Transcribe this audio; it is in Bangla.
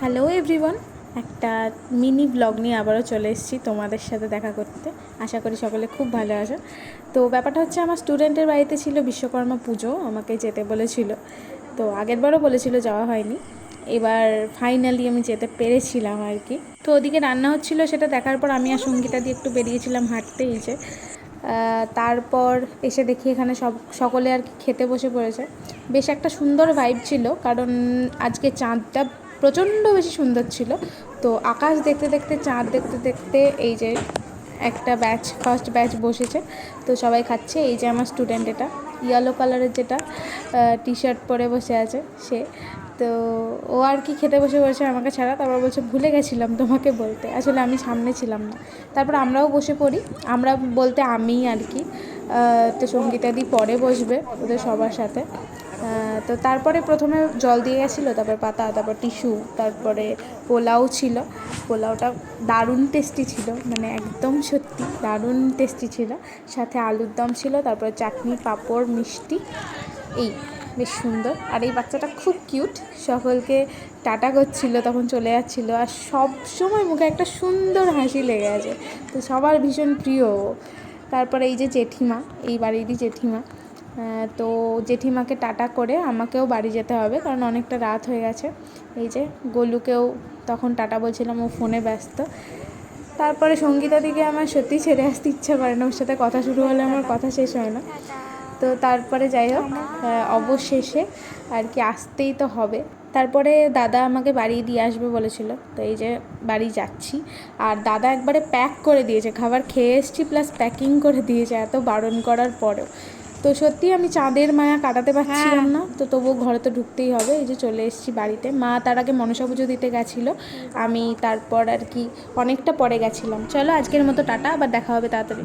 হ্যালো এভরিওয়ান একটা মিনি ব্লগ নিয়ে আবারও চলে এসেছি তোমাদের সাথে দেখা করতে। আশা করি সকলে খুব ভালো আছো। তো ব্যাপারটা হচ্ছে, আমার স্টুডেন্টের বাড়িতে ছিল বিশ্বকর্মা পুজো, আমাকে যেতে বলেছিল। তো আগের বারও বলেছিল যাওয়া হয়নি। এবার ফাইনালি আমি যেতে পেরেছিলাম আর কি। তো ওদিকে রান্না হচ্ছিল, সেটা দেখার পর আমি আর সঙ্গীতা দিয়ে একটু বেরিয়েছিলাম হাঁটতে এই যে। তারপর এসে দেখি এখানে সব, সকলে আর কি খেতে বসে পড়েছে। বেশ একটা সুন্দর ভাইব ছিল, কারণ আজকে চাঁদটা প্রচণ্ড বেশি সুন্দর ছিল। তো আকাশ দেখতে দেখতে, চাঁদ দেখতে দেখতে এই যে একটা ব্যাচ ফার্স্ট ব্যাচ বসেছে। তো সবাই খাচ্ছে। এই যে আমার স্টুডেন্ট এটা ইয়েলো কালারের যেটা টি শার্ট পরে বসে আছে সে। তো ও আর কি খেতে বসে বসে আমাকে ছাড়া। তারপর বলছে, ভুলে গেছিলাম তোমাকে বলতে। আসলে আমি সামনে ছিলাম না। তারপর আমরাও বসে পড়ি। আমরা বলতে আমি আর কি। তো সঙ্গীতাদি পরে বসবে ওদের সবার সাথে। তো তারপরে প্রথমে জল দিয়ে গেছিল, তারপর পাতা, তারপর টিস্যু, তারপরে পোলাও ছিল। পোলাওটা দারুণ টেস্টি ছিল মানে একদম সত্যি দারুণ টেস্টি ছিল। সাথে আলুর দম ছিল, তারপরে চাটনি, পাঁপড়, মিষ্টি, এই বেশ সুন্দর। আর এই বাচ্চাটা খুব কিউট সকলকে টাটা করছিল, তখন চলে যাচ্ছিল। আর সব সময় মুখে একটা সুন্দর হাসি লেগে আছে। তো সবার ভীষণ প্রিয় তারপরে এই যে জেঠিমা, এই বাড়িরই জেঠিমা। তো জেঠিমাকে টাটা করে আমাকেও বাড়ি যেতে হবে, কারণ অনেকটা রাত হয়ে গেছে। এই যে গোলুকেও তখন টাটা বলছিলাম, ও ফোনে ব্যস্ত। তারপরে সঙ্গীতা দিকে আমার সত্যি ছেড়ে আসতে ইচ্ছা করে না, ওর সাথে কথা শুরু হলে আমার কথা শেষ হয় না। তো তারপরে যাই হোক অবশেষে আর কি আসতেই তো হবে। তারপরে দাদা আমাকে বাড়ি দিয়ে আসবে বলেছিল, তো এই যে বাড়ি যাচ্ছি। আর দাদা একবারে প্যাক করে দিয়েছে, খাবার খেয়ে এসছি, প্লাস প্যাকিং করে দিয়েছে, এত বারণ করার পরেও। তো সত্যি আমি চাঁদের মায়া কাটাতে পারছিলাম না। তো তবুও ঘরে তো ঢুকতেই হবে। এই যে চলে এসেছি বাড়িতে। মা তার আগে মনসা পুজো দিতে গেছিল। আমি তারপর আর কি অনেকটা পরে গেছিলাম। চলো আজকের মতো টাটা। আবার দেখা হবে তাড়াতাড়ি।